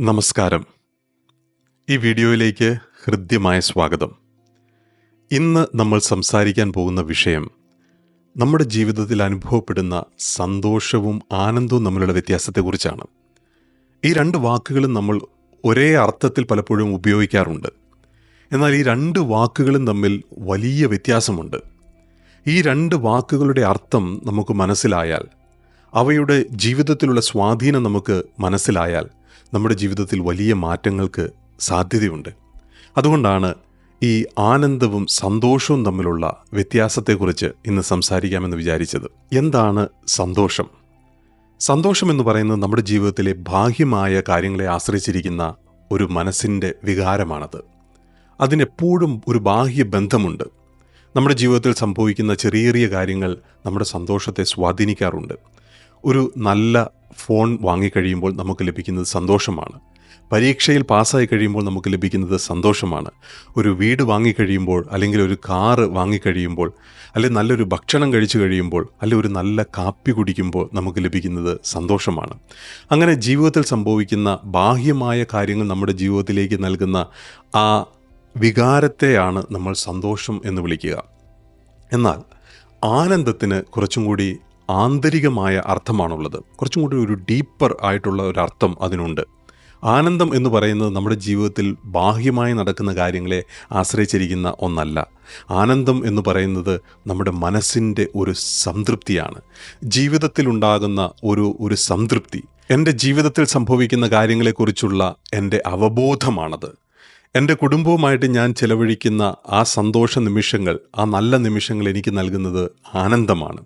നമസ്കാരം. ഈ വീഡിയോയിലേക്ക് ഹൃദ്യമായ സ്വാഗതം. ഇന്ന് നമ്മൾ സംസാരിക്കാൻ പോകുന്ന വിഷയം നമ്മുടെ ജീവിതത്തിൽ അനുഭവപ്പെടുന്ന സന്തോഷവും ആനന്ദവും തമ്മിലുള്ള വ്യത്യാസത്തെക്കുറിച്ചാണ്. ഈ രണ്ട് വാക്കുകളും നമ്മൾ ഒരേ അർത്ഥത്തിൽ പലപ്പോഴും ഉപയോഗിക്കാറുണ്ട്. എന്നാൽ ഈ രണ്ട് വാക്കുകളും തമ്മിൽ വലിയ വ്യത്യാസമുണ്ട്. ഈ രണ്ട് വാക്കുകളുടെ അർത്ഥം നമുക്ക് മനസ്സിലായാൽ അവയുടെ ജീവിതത്തിലുള്ള സ്വാധീനം നമുക്ക് മനസ്സിലായാൽ നമ്മുടെ ജീവിതത്തിൽ വലിയ മാറ്റങ്ങൾക്ക് സാധ്യതയുണ്ട്. അതുകൊണ്ടാണ് ഈ ആനന്ദവും സന്തോഷവും തമ്മിലുള്ള വ്യത്യാസത്തെക്കുറിച്ച് ഇന്ന് സംസാരിക്കാമെന്ന് വിചാരിച്ചത്. എന്താണ് സന്തോഷം? സന്തോഷം എന്ന് പറയുന്നത് നമ്മുടെ ജീവിതത്തിലെ ബാഹ്യമായ കാര്യങ്ങളെ ആശ്രയിച്ചിരിക്കുന്ന ഒരു മനസ്സിന്റെ വികാരമാണത്. അതിനെപ്പോഴും ഒരു ബാഹ്യ ബന്ധമുണ്ട്. നമ്മുടെ ജീവിതത്തിൽ സംഭവിക്കുന്ന ചെറിയ ചെറിയ കാര്യങ്ങൾ നമ്മുടെ സന്തോഷത്തെ സ്വാധീനിക്കാറുണ്ട്. ഒരു നല്ല ഫോൺ വാങ്ങിക്കഴിയുമ്പോൾ നമുക്ക് ലഭിക്കുന്നത് സന്തോഷമാണ്. പരീക്ഷയിൽ പാസ്സായി കഴിയുമ്പോൾ നമുക്ക് ലഭിക്കുന്നത് സന്തോഷമാണ്. ഒരു വീട് വാങ്ങിക്കഴിയുമ്പോൾ അല്ലെങ്കിൽ ഒരു കാറ് വാങ്ങിക്കഴിയുമ്പോൾ അല്ലെങ്കിൽ നല്ലൊരു ഭക്ഷണം കഴിച്ചു കഴിയുമ്പോൾ അല്ലെങ്കിൽ ഒരു നല്ല കാപ്പി കുടിക്കുമ്പോൾ നമുക്ക് ലഭിക്കുന്നത് സന്തോഷമാണ്. അങ്ങനെ ജീവിതത്തിൽ സംഭവിക്കുന്ന ബാഹ്യമായ കാര്യങ്ങൾ നമ്മുടെ ജീവിതത്തിലേക്ക് നൽകുന്ന ആ വികാരത്തെയാണ് നമ്മൾ സന്തോഷം എന്ന് വിളിക്കുക. എന്നാൽ ആനന്ദത്തിന് കുറച്ചും കൂടി ആന്തരികമായ അർത്ഥമാണുള്ളത്. കുറച്ചും കൂടി ഒരു ഡീപ്പർ ആയിട്ടുള്ള ഒരു അർത്ഥം അതിനുണ്ട്. ആനന്ദം എന്ന് പറയുന്നത് നമ്മുടെ ജീവിതത്തിൽ ബാഹ്യമായി നടക്കുന്ന കാര്യങ്ങളെ ആശ്രയിച്ചിരിക്കുന്ന ഒന്നല്ല. ആനന്ദം എന്ന് പറയുന്നത് നമ്മുടെ മനസ്സിന്റെ ഒരു സംതൃപ്തിയാണ്. ജീവിതത്തിലുണ്ടാകുന്ന ഒരു ഒരു സംതൃപ്തി. എന്റെ ജീവിതത്തിൽ സംഭവിക്കുന്ന കാര്യങ്ങളെക്കുറിച്ചുള്ള എന്റെ അവബോധമാണത്. എന്റെ കുടുംബവുമായിട്ട് ഞാൻ ചിലവഴിക്കുന്ന ആ സന്തോഷ നിമിഷങ്ങൾ ആ നല്ല നിമിഷങ്ങൾ എനിക്ക് നൽകുന്നത് ആനന്ദമാണ്.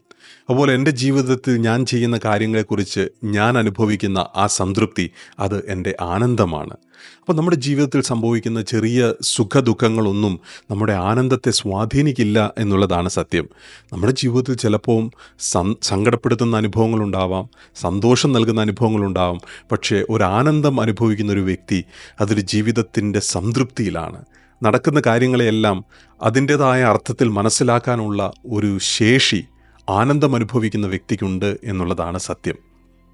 അതുപോലെ എന്റെ ജീവിതത്തിൽ ഞാൻ ചെയ്യുന്ന കാര്യങ്ങളെക്കുറിച്ച് ഞാൻ അനുഭവിക്കുന്ന ആ സംതൃപ്തി അത് എന്റെ ആനന്ദമാണ്. അപ്പോൾ നമ്മുടെ ജീവിതത്തിൽ സംഭവിക്കുന്ന ചെറിയ സുഖദുഃഖങ്ങളൊന്നും നമ്മുടെ ആനന്ദത്തെ സ്വാധീനിക്കില്ല എന്നുള്ളതാണ് സത്യം. നമ്മുടെ ജീവിതത്തിൽ ചിലപ്പോൾ സങ്കടപ്പെടുത്തുന്ന അനുഭവങ്ങളുണ്ടാവാം സന്തോഷം നൽകുന്ന അനുഭവങ്ങളുണ്ടാവാം പക്ഷേ ഒരു ആനന്ദം അനുഭവിക്കുന്ന ഒരു വ്യക്തി അതൊരു ജീവിതത്തിന്റെ സംതൃപ്തിയിലാണ്. നടക്കുന്ന കാര്യങ്ങളെയെല്ലാം അതിന്റേതായ അർത്ഥത്തിൽ മനസ്സിലാക്കാനുള്ള ഒരു ശേഷി ആനന്ദം അനുഭവിക്കുന്ന വ്യക്തിക്കുണ്ട് എന്നുള്ളതാണ് സത്യം.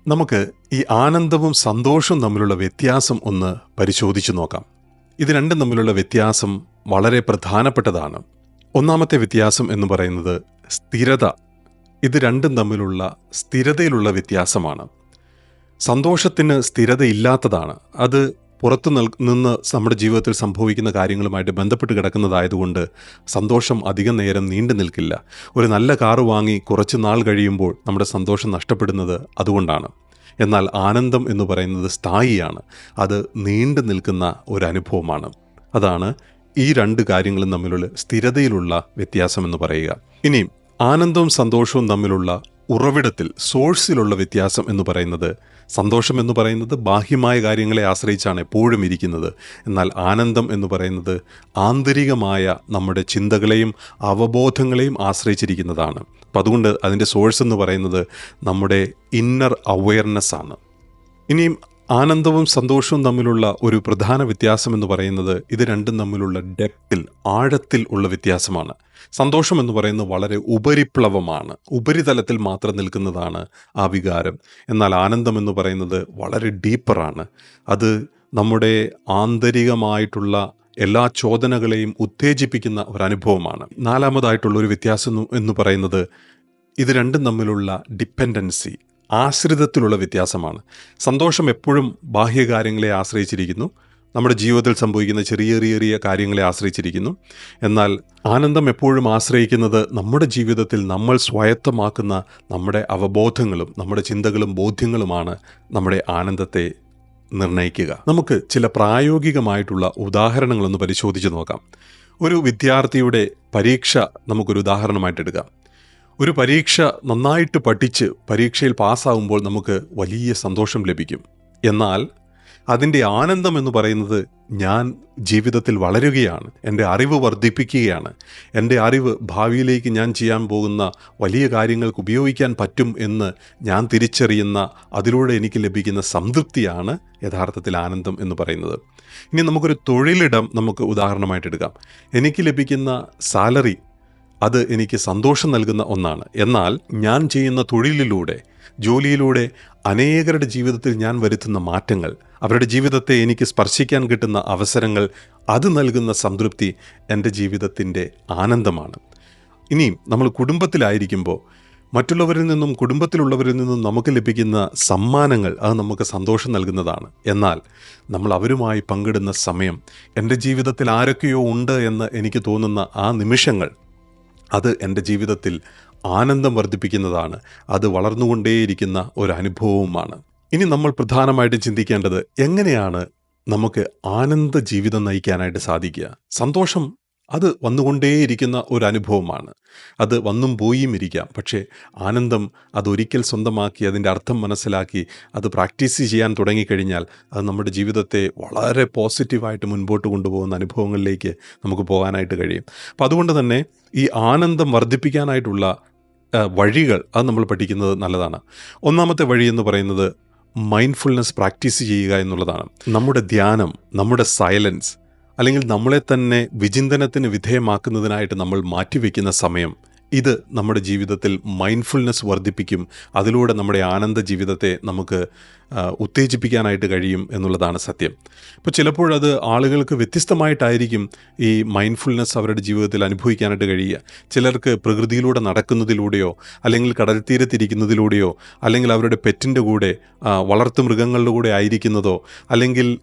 നമുക്ക് ഈ ആനന്ദവും സന്തോഷവും തമ്മിലുള്ള വ്യത്യാസം ഒന്ന് പരിശോധിച്ചു നോക്കാം. ഇത് രണ്ടും തമ്മിലുള്ള വ്യത്യാസം വളരെ പ്രധാനപ്പെട്ടതാണ്. ഒന്നാമത്തെ വ്യത്യാസം എന്ന് പറയുന്നത് സ്ഥിരത. ഇത് രണ്ടും തമ്മിലുള്ള സ്ഥിരതയിലുള്ള വ്യത്യാസമാണ്. സന്തോഷത്തിന് സ്ഥിരതയില്ലാത്തതാണ്. അത് പുറത്തു നിന്ന് നമ്മുടെ ജീവിതത്തിൽ സംഭവിക്കുന്ന കാര്യങ്ങളുമായിട്ട് ബന്ധപ്പെട്ട് കിടക്കുന്നതായതുകൊണ്ട് സന്തോഷം അധികം നേരം നീണ്ടു നിൽക്കില്ല. ഒരു നല്ല കാറ് വാങ്ങി കുറച്ച് നാൾ കഴിയുമ്പോൾ നമ്മുടെ സന്തോഷം നഷ്ടപ്പെടുന്നത് അതുകൊണ്ടാണ്. എന്നാൽ ആനന്ദം എന്ന് പറയുന്നത് സ്ഥായിയാണ്. അത് നീണ്ടു നിൽക്കുന്ന ഒരു അനുഭവമാണ് അതാണ് ഈ രണ്ട് കാര്യങ്ങളും തമ്മിലുള്ള സ്ഥിരതയിലുള്ള വ്യത്യാസം എന്ന് പറയുക. ഇനിയും ആനന്ദവും സന്തോഷവും തമ്മിലുള്ള ഉറവിടത്തിൽ സോഴ്സിലുള്ള വ്യത്യാസം എന്ന് പറയുന്നത് സന്തോഷം എന്ന് പറയുന്നത് ബാഹ്യമായ കാര്യങ്ങളെ ആശ്രയിച്ചാണ് എപ്പോഴും ഇരിക്കുന്നത്. എന്നാൽ ആനന്ദം എന്ന് പറയുന്നത് ആന്തരികമായ നമ്മുടെ ചിന്തകളെയും അവബോധങ്ങളെയും ആശ്രയിച്ചിരിക്കുന്നതാണ്. അപ്പം അതുകൊണ്ട് അതിന്റെ സോഴ്സ് എന്ന് പറയുന്നത് നമ്മുടെ ഇന്നർ അവയർനെസ് ആണ്. ഇനിയും ആനന്ദവും സന്തോഷവും തമ്മിലുള്ള ഒരു പ്രധാന വ്യത്യാസം എന്ന് പറയുന്നത് ഇത് രണ്ടും തമ്മിലുള്ള ഡെപ്തിൽ ആഴത്തിൽ ഉള്ള വ്യത്യാസമാണ്. സന്തോഷം എന്ന് പറയുന്നത് വളരെ ഉപരിപ്ലവമാണ്. ഉപരിതലത്തിൽ മാത്രം നിൽക്കുന്നതാണ് ആ വികാരം. എന്നാൽ ആനന്ദം എന്ന് പറയുന്നത് വളരെ ഡീപ്പറാണ്. അത് നമ്മുടെ ആന്തരികമായിട്ടുള്ള എല്ലാ ചോദനകളെയും ഉത്തേജിപ്പിക്കുന്ന ഒരു അനുഭവമാണ് നാലാമതായിട്ടുള്ള ഒരു വ്യത്യാസം എന്ന് പറയുന്നത് ഇത് രണ്ടും തമ്മിലുള്ള ഡിപ്പെൻഡൻസി ആശ്രിതത്തിലുള്ള വ്യത്യാസമാണ്. സന്തോഷം എപ്പോഴും ബാഹ്യകാര്യങ്ങളെ ആശ്രയിച്ചിരിക്കുന്നു. നമ്മുടെ ജീവിതത്തിൽ സംഭവിക്കുന്ന ചെറിയ ചെറിയ ചെറിയ കാര്യങ്ങളെ ആശ്രയിച്ചിരിക്കുന്നു. എന്നാൽ ആനന്ദം എപ്പോഴും ആശ്രയിക്കുന്നത് നമ്മുടെ ജീവിതത്തിൽ നമ്മൾ സ്വായത്തമാക്കുന്ന നമ്മുടെ അവബോധങ്ങളും നമ്മുടെ ചിന്തകളും ബോധ്യങ്ങളുമാണ് നമ്മുടെ ആനന്ദത്തെ നിർണയിക്കുക നമുക്ക് ചില പ്രായോഗികമായിട്ടുള്ള ഉദാഹരണങ്ങളൊന്ന് പരിശോധിച്ച് നോക്കാം. ഒരു വിദ്യാർത്ഥിയുടെ പരീക്ഷ നമുക്കൊരു ഉദാഹരണമായിട്ട് എടുക്കാം ഒരു പരീക്ഷ നന്നായിട്ട് പഠിച്ച് പരീക്ഷയിൽ പാസ്സാവുമ്പോൾ നമുക്ക് വലിയ സന്തോഷം ലഭിക്കും. എന്നാൽ അതിന്റെ ആനന്ദം എന്ന് പറയുന്നത് ഞാൻ ജീവിതത്തിൽ വളരുകയാണ്. എന്റെ അറിവ് വർദ്ധിപ്പിക്കുകയാണ്. എന്റെ അറിവ് ഭാവിയിലേക്ക് ഞാൻ ചെയ്യാൻ പോകുന്ന വലിയ കാര്യങ്ങൾക്ക് ഉപയോഗിക്കാൻ പറ്റും എന്ന് ഞാൻ തിരിച്ചറിയുന്ന അതിലൂടെ എനിക്ക് ലഭിക്കുന്ന സംതൃപ്തിയാണ് യഥാർത്ഥത്തിൽ ആനന്ദം എന്ന് പറയുന്നത്. ഇനി നമുക്കൊരു തൊഴിലിടം നമുക്ക് ഉദാഹരണമായിട്ട് എടുക്കാം. എനിക്ക് ലഭിക്കുന്ന സാലറി അത് എനിക്ക് സന്തോഷം നൽകുന്ന ഒന്നാണ്. എന്നാൽ ഞാൻ ചെയ്യുന്ന തൊഴിലിലൂടെ ജോലിയിലൂടെ അനേകരുടെ ജീവിതത്തിൽ ഞാൻ വരുത്തുന്ന മാറ്റങ്ങൾ അവരുടെ ജീവിതത്തെ എനിക്ക് സ്പർശിക്കാൻ കിട്ടുന്ന അവസരങ്ങൾ അത് നൽകുന്ന സംതൃപ്തി എന്റെ ജീവിതത്തിന്റെ ആനന്ദമാണ്. ഇനിയും നമ്മൾ കുടുംബത്തിലായിരിക്കുമ്പോൾ മറ്റുള്ളവരിൽ നിന്നും കുടുംബത്തിലുള്ളവരിൽ നിന്നും നമുക്ക് ലഭിക്കുന്ന സമ്മാനങ്ങൾ അത് നമുക്ക് സന്തോഷം നൽകുന്നതാണ്. എന്നാൽ നമ്മൾ അവരുമായി പങ്കിടുന്ന സമയം എന്റെ ജീവിതത്തിൽ ആരൊക്കെയോ ഉണ്ട് എന്ന് എനിക്ക് തോന്നുന്ന ആ നിമിഷങ്ങൾ അത് എന്റെ ജീവിതത്തിൽ ആനന്ദം വർദ്ധിപ്പിക്കുന്നതാണ്. അത് വളർന്നുകൊണ്ടേയിരിക്കുന്ന ഒരു അനുഭവവുമാണ് ഇനി നമ്മൾ പ്രധാനമായിട്ടും ചിന്തിക്കേണ്ടത് എങ്ങനെയാണ് നമുക്ക് ആനന്ദ ജീവിതം നയിക്കാനായിട്ട് സാധിക്കുക? സന്തോഷം അത് വന്നുകൊണ്ടേയിരിക്കുന്ന ഒരു അനുഭവമാണ് അത് വന്നും പോയും ഇരിക്കാം. പക്ഷേ ആനന്ദം അതൊരിക്കൽ സ്വന്തമാക്കി അതിന്റെ അർത്ഥം മനസ്സിലാക്കി അത് പ്രാക്ടീസ് ചെയ്യാൻ തുടങ്ങിക്കഴിഞ്ഞാൽ അത് നമ്മുടെ ജീവിതത്തെ വളരെ പോസിറ്റീവായിട്ട് മുൻപോട്ട് കൊണ്ടുപോകുന്ന അനുഭവങ്ങളിലേക്ക് നമുക്ക് പോകാനായിട്ട് കഴിയും. അപ്പോൾ അതുകൊണ്ട് തന്നെ ഈ ആനന്ദം വർദ്ധിപ്പിക്കാനായിട്ടുള്ള വഴികൾ അത് നമ്മൾ പഠിക്കുന്നത് നല്ലതാണ്. ഒന്നാമത്തെ വഴി എന്ന് പറയുന്നത് മൈൻഡ്ഫുൾനെസ് പ്രാക്ടീസ് ചെയ്യുക എന്നുള്ളതാണ്. നമ്മുടെ ധ്യാനം നമ്മുടെ സൈലൻസ് അല്ലെങ്കിൽ നമ്മളെ തന്നെ വിചിന്തനത്തിന് വിധേയമാക്കുന്നതിനായിട്ട് നമ്മൾ മാറ്റിവെക്കുന്ന സമയം ഇത് നമ്മുടെ ജീവിതത്തിൽ മൈൻഡ്ഫുൾനെസ് വർദ്ധിപ്പിക്കും. അതിലൂടെ നമ്മുടെ ആനന്ദ ജീവിതത്തെ നമുക്ക് ഉത്തേജിപ്പിക്കാനായിട്ട് കഴിയും എന്നുള്ളതാണ് സത്യം. ഇപ്പോൾ ചിലപ്പോഴത് ആളുകൾക്ക് വ്യത്യസ്തമായിട്ടായിരിക്കും ഈ മൈൻഡ്ഫുൾനെസ് അവരുടെ ജീവിതത്തിൽ അനുഭവിക്കാനായിട്ട് കഴിയുക. ചിലർക്ക് പ്രകൃതിയിലൂടെ നടക്കുന്നതിലൂടെയോ അല്ലെങ്കിൽ കടൽ തീരത്തിരിക്കുന്നതിലൂടെയോ അല്ലെങ്കിൽ അവരുടെ പെറ്റിന്റെ കൂടെ വളർത്തു മൃഗങ്ങളുടെ കൂടെ ആയിരിക്കുന്നതോ അല്ലെങ്കിൽ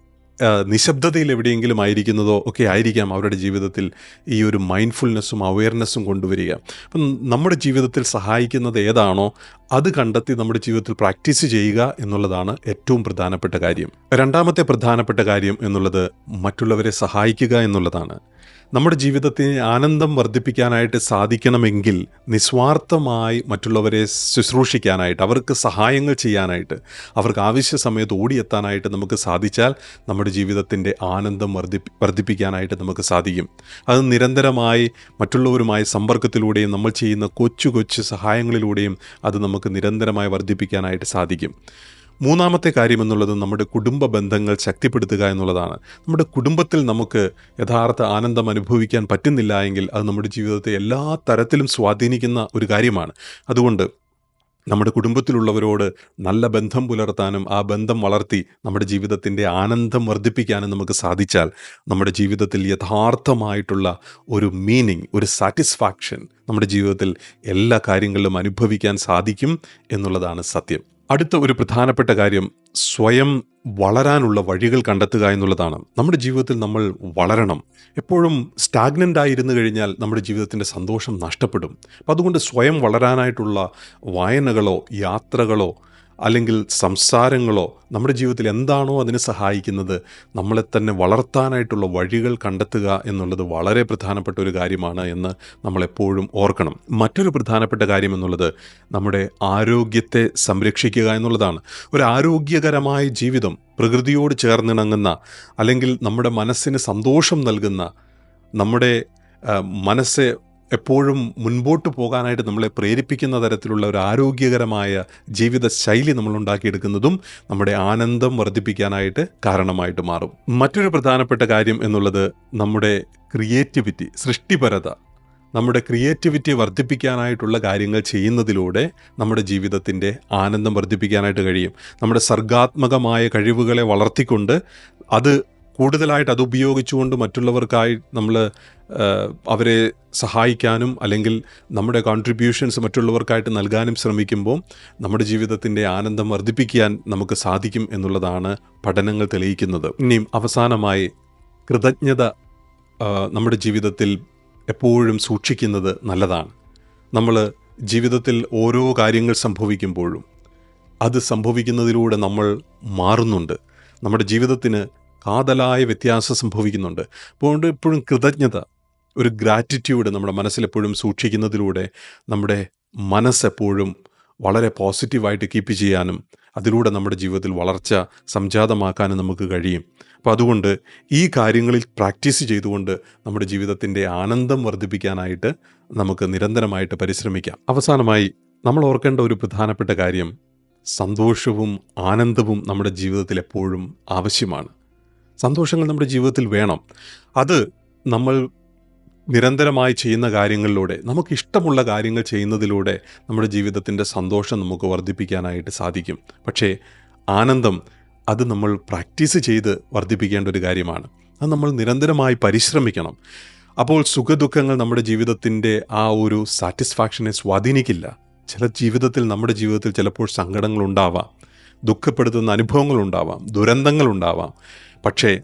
നിശബ്ദതയിൽ എവിടെയെങ്കിലും ആയിരിക്കുന്നതോ ഒക്കെ ആയിരിക്കാം അവരുടെ ജീവിതത്തിൽ ഈ ഒരു മൈൻഡ്ഫുൾനെസ്സും അവയർനെസ്സും കൊണ്ടുവരിക. അപ്പം നമ്മുടെ ജീവിതത്തിൽ സഹായിക്കുന്നത് ഏതാണോ അത് കണ്ടെത്തി നമ്മുടെ ജീവിതത്തിൽ പ്രാക്ടീസ് ചെയ്യുക എന്നുള്ളതാണ് ഏറ്റവും പ്രധാനപ്പെട്ട കാര്യം. രണ്ടാമത്തെ പ്രധാനപ്പെട്ട കാര്യം എന്നുള്ളത് മറ്റുള്ളവരെ സഹായിക്കുക എന്നുള്ളതാണ്. നമ്മുടെ ജീവിതത്തിന് ആനന്ദം വർദ്ധിപ്പിക്കാനായിട്ട് സാധിക്കണമെങ്കിൽ നിസ്വാർത്ഥമായി മറ്റുള്ളവരെ ശുശ്രൂഷിക്കാനായിട്ട് അവർക്ക് സഹായങ്ങൾ ചെയ്യാനായിട്ട് അവർക്ക് ആവശ്യ സമയത്ത് ഓടിയെത്താനായിട്ട് നമുക്ക് സാധിച്ചാൽ നമ്മുടെ ജീവിതത്തിന്റെ ആനന്ദം വർദ്ധിപ്പി വർദ്ധിപ്പിക്കാനായിട്ട് നമുക്ക് സാധിക്കും. അത് നിരന്തരമായി മറ്റുള്ളവരുമായി സമ്പർക്കത്തിലൂടെയും നമ്മൾ ചെയ്യുന്ന കൊച്ചു കൊച്ചു സഹായങ്ങളിലൂടെയും അത് നമുക്ക് നിരന്തരമായി വർദ്ധിപ്പിക്കാനായിട്ട് സാധിക്കും. മൂന്നാമത്തെ കാര്യം എന്നുള്ളത് നമ്മുടെ കുടുംബ ബന്ധങ്ങൾ ശക്തിപ്പെടുത്തുക എന്നുള്ളതാണ്. നമ്മുടെ കുടുംബത്തിൽ നമുക്ക് യഥാർത്ഥ ആനന്ദം അനുഭവിക്കാൻ പറ്റുന്നില്ല എങ്കിൽ അത് നമ്മുടെ ജീവിതത്തെ എല്ലാ തരത്തിലും സ്വാധീനിക്കുന്ന ഒരു കാര്യമാണ്. അതുകൊണ്ട് നമ്മുടെ കുടുംബത്തിലുള്ളവരോട് നല്ല ബന്ധം പുലർത്താനും ആ ബന്ധം വളർത്തി നമ്മുടെ ജീവിതത്തിന്റെ ആനന്ദം വർദ്ധിപ്പിക്കാനും നമുക്ക് സാധിച്ചാൽ നമ്മുടെ ജീവിതത്തിൽ യഥാർത്ഥമായിട്ടുള്ള ഒരു മീനിങ് ഒരു സാറ്റിസ്ഫാക്ഷൻ നമ്മുടെ ജീവിതത്തിൽ എല്ലാ കാര്യങ്ങളിലും അനുഭവിക്കാൻ സാധിക്കും എന്നുള്ളതാണ് സത്യം. അടുത്ത ഒരു പ്രധാനപ്പെട്ട കാര്യം സ്വയം വളരാനുള്ള വഴികൾ കണ്ടെത്തുക എന്നുള്ളതാണ്. നമ്മുടെ ജീവിതത്തിൽ നമ്മൾ വളരണം. എപ്പോഴും സ്റ്റാഗ്നന്റ് ആയിരുന്നു കഴിഞ്ഞാൽ നമ്മുടെ ജീവിതത്തിന്റെ സന്തോഷം നഷ്ടപ്പെടും. അപ്പം അതുകൊണ്ട് സ്വയം വളരാനായിട്ടുള്ള വായനകളോ യാത്രകളോ അല്ലെങ്കിൽ സംസാരങ്ങളോ നമ്മുടെ ജീവിതത്തിൽ എന്താണോ അതിന് സഹായിക്കുന്നത് നമ്മളെ തന്നെ വളർത്താനായിട്ടുള്ള വഴികൾ കണ്ടെത്തുക എന്നുള്ളത് വളരെ പ്രധാനപ്പെട്ട ഒരു കാര്യമാണ് എന്ന് നമ്മളെപ്പോഴും ഓർക്കണം. മറ്റൊരു പ്രധാനപ്പെട്ട കാര്യം എന്നുള്ളത് നമ്മുടെ ആരോഗ്യത്തെ സംരക്ഷിക്കുക എന്നുള്ളതാണ്. ഒരു ആരോഗ്യകരമായ ജീവിതം പ്രകൃതിയോട് ചേർന്നിണങ്ങുന്ന അല്ലെങ്കിൽ നമ്മുടെ മനസ്സിന് സന്തോഷം നൽകുന്ന നമ്മുടെ മനസ്സെ എപ്പോഴും മുൻപോട്ട് പോകാനായിട്ട് നമ്മളെ പ്രേരിപ്പിക്കുന്ന തരത്തിലുള്ള ഒരു ആരോഗ്യകരമായ ജീവിത ശൈലി നമ്മൾ ഉണ്ടാക്കിയെടുക്കുന്നതും നമ്മുടെ ആനന്ദം വർദ്ധിപ്പിക്കാനായിട്ട് കാരണമായിട്ട് മാറും. മറ്റൊരു പ്രധാനപ്പെട്ട കാര്യം എന്നുള്ളത് നമ്മുടെ ക്രിയേറ്റിവിറ്റി സൃഷ്ടിപരത. നമ്മുടെ ക്രിയേറ്റിവിറ്റി വർദ്ധിപ്പിക്കാനായിട്ടുള്ള കാര്യങ്ങൾ ചെയ്യുന്നതിലൂടെ നമ്മുടെ ജീവിതത്തിന്റെ ആനന്ദം വർദ്ധിപ്പിക്കാനായിട്ട് കഴിയും. നമ്മുടെ സർഗാത്മകമായ കഴിവുകളെ വളർത്തിക്കൊണ്ട് അത് കൂടുതലായിട്ട് അത് ഉപയോഗിച്ചുകൊണ്ട് മറ്റുള്ളവർക്കായി നമ്മൾ അവരെ സഹായിക്കാനും അല്ലെങ്കിൽ നമ്മുടെ കോൺട്രിബ്യൂഷൻസ് മറ്റുള്ളവർക്കായിട്ട് നൽകാനും ശ്രമിക്കുമ്പോൾ നമ്മുടെ ജീവിതത്തിന്റെ ആനന്ദം വർദ്ധിപ്പിക്കാൻ നമുക്ക് സാധിക്കും എന്നുള്ളതാണ് പഠനങ്ങൾ തെളിയിക്കുന്നത്. ഇനിയും അവസാനമായി കൃതജ്ഞത നമ്മുടെ ജീവിതത്തിൽ എപ്പോഴും സൂക്ഷിക്കുന്നത് നല്ലതാണ്. നമ്മൾ ജീവിതത്തിൽ ഓരോ കാര്യങ്ങൾ സംഭവിക്കുമ്പോഴും അത് സംഭവിക്കുന്നതിലൂടെ നമ്മൾ മാറുന്നുണ്ട്. നമ്മുടെ ജീവിതത്തിന് കാതലായ വ്യത്യാസം സംഭവിക്കുന്നുണ്ട്. അതുകൊണ്ട് എപ്പോഴും കൃതജ്ഞത ഒരു ഗ്രാറ്റിറ്റ്യൂഡ് നമ്മുടെ മനസ്സിലെപ്പോഴും സൂക്ഷിക്കുന്നതിലൂടെ നമ്മുടെ മനസ്സെപ്പോഴും വളരെ പോസിറ്റീവായിട്ട് കീപ്പ് ചെയ്യാനും അതിലൂടെ നമ്മുടെ ജീവിതത്തിൽ വളർച്ച സംജാതമാക്കാനും നമുക്ക് കഴിയും. അപ്പോൾ അതുകൊണ്ട് ഈ കാര്യങ്ങളിൽ പ്രാക്ടീസ് ചെയ്തുകൊണ്ട് നമ്മുടെ ജീവിതത്തിന്റെ ആനന്ദം വർദ്ധിപ്പിക്കാനായിട്ട് നമുക്ക് നിരന്തരമായിട്ട് പരിശ്രമിക്കാം. അവസാനമായി നമ്മൾ ഓർക്കേണ്ട ഒരു പ്രധാനപ്പെട്ട കാര്യം സന്തോഷവും ആനന്ദവും നമ്മുടെ ജീവിതത്തിൽ എപ്പോഴും ആവശ്യമാണ്. സന്തോഷങ്ങൾ നമ്മുടെ ജീവിതത്തിൽ വേണം. അത് നമ്മൾ നിരന്തരമായി ചെയ്യുന്ന കാര്യങ്ങളിലൂടെ നമുക്കിഷ്ടമുള്ള കാര്യങ്ങൾ ചെയ്യുന്നതിലൂടെ നമ്മുടെ ജീവിതത്തിന്റെ സന്തോഷം നമുക്ക് വർദ്ധിപ്പിക്കാനായിട്ട് സാധിക്കും. പക്ഷേ ആനന്ദം അത് നമ്മൾ പ്രാക്ടീസ് ചെയ്ത് വർദ്ധിപ്പിക്കേണ്ട ഒരു കാര്യമാണ്. അത് നമ്മൾ നിരന്തരമായി പരിശ്രമിക്കണം. അപ്പോൾ സുഖദുഃഖങ്ങൾ നമ്മുടെ ജീവിതത്തിന്റെ ആ ഒരു സാറ്റിസ്ഫാക്ഷനെ സ്വാധീനിക്കില്ല. ചില ജീവിതത്തിൽ നമ്മുടെ ജീവിതത്തിൽ ചിലപ്പോൾ സങ്കടങ്ങളുണ്ടാവാം ദുഃഖപ്പെടുത്തുന്ന അനുഭവങ്ങളുണ്ടാവാം ദുരന്തങ്ങളുണ്ടാവാം. പക്ഷേ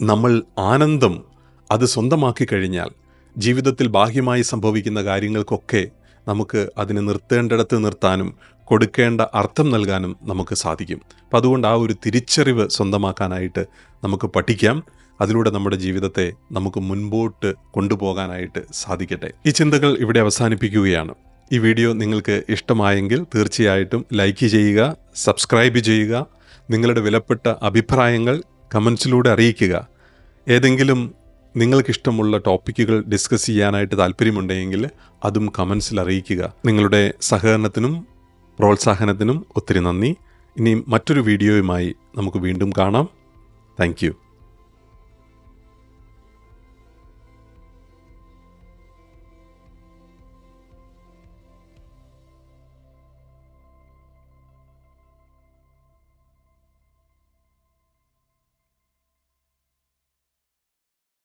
നമ്മൾ ആനന്ദം അത് സ്വന്തമാക്കി കഴിഞ്ഞാൽ ജീവിതത്തിൽ ബാഹ്യമായി സംഭവിക്കുന്ന കാര്യങ്ങൾക്കൊക്കെ നമുക്ക് അതിനെ നിർത്തേണ്ടിടത്ത് നിർത്താനും കൊടുക്കേണ്ട അർത്ഥം നൽകാനും നമുക്ക് സാധിക്കും. അപ്പം അതുകൊണ്ട് ആ ഒരു തിരിച്ചറിവ് സ്വന്തമാക്കാനായിട്ട് നമുക്ക് പഠിക്കാം. അതിലൂടെ നമ്മുടെ ജീവിതത്തെ നമുക്ക് മുൻപോട്ട് കൊണ്ടുപോകാനായിട്ട് സാധിക്കട്ടെ. ഈ ചിന്തകൾ ഇവിടെ അവസാനിപ്പിക്കുകയാണ്. ഈ വീഡിയോ നിങ്ങൾക്ക് ഇഷ്ടമായെങ്കിൽ തീർച്ചയായിട്ടും ലൈക്ക് ചെയ്യുക സബ്സ്ക്രൈബ് ചെയ്യുക. നിങ്ങളുടെ വിലപ്പെട്ട അഭിപ്രായങ്ങൾ കമൻസിലൂടെ അറിയിക്കുക. ഏതെങ്കിലും നിങ്ങൾക്കിഷ്ടമുള്ള ടോപ്പിക്കുകൾ ഡിസ്കസ് ചെയ്യാനായിട്ട് താല്പര്യമുണ്ടെങ്കിൽ അതും കമൻസിൽ അറിയിക്കുക. നിങ്ങളുടെ സഹകരണത്തിനും പ്രോത്സാഹനത്തിനും ഒത്തിരി നന്ദി. ഇനി മറ്റൊരു വീഡിയോയുമായി നമുക്ക് വീണ്ടും കാണാം. താങ്ക്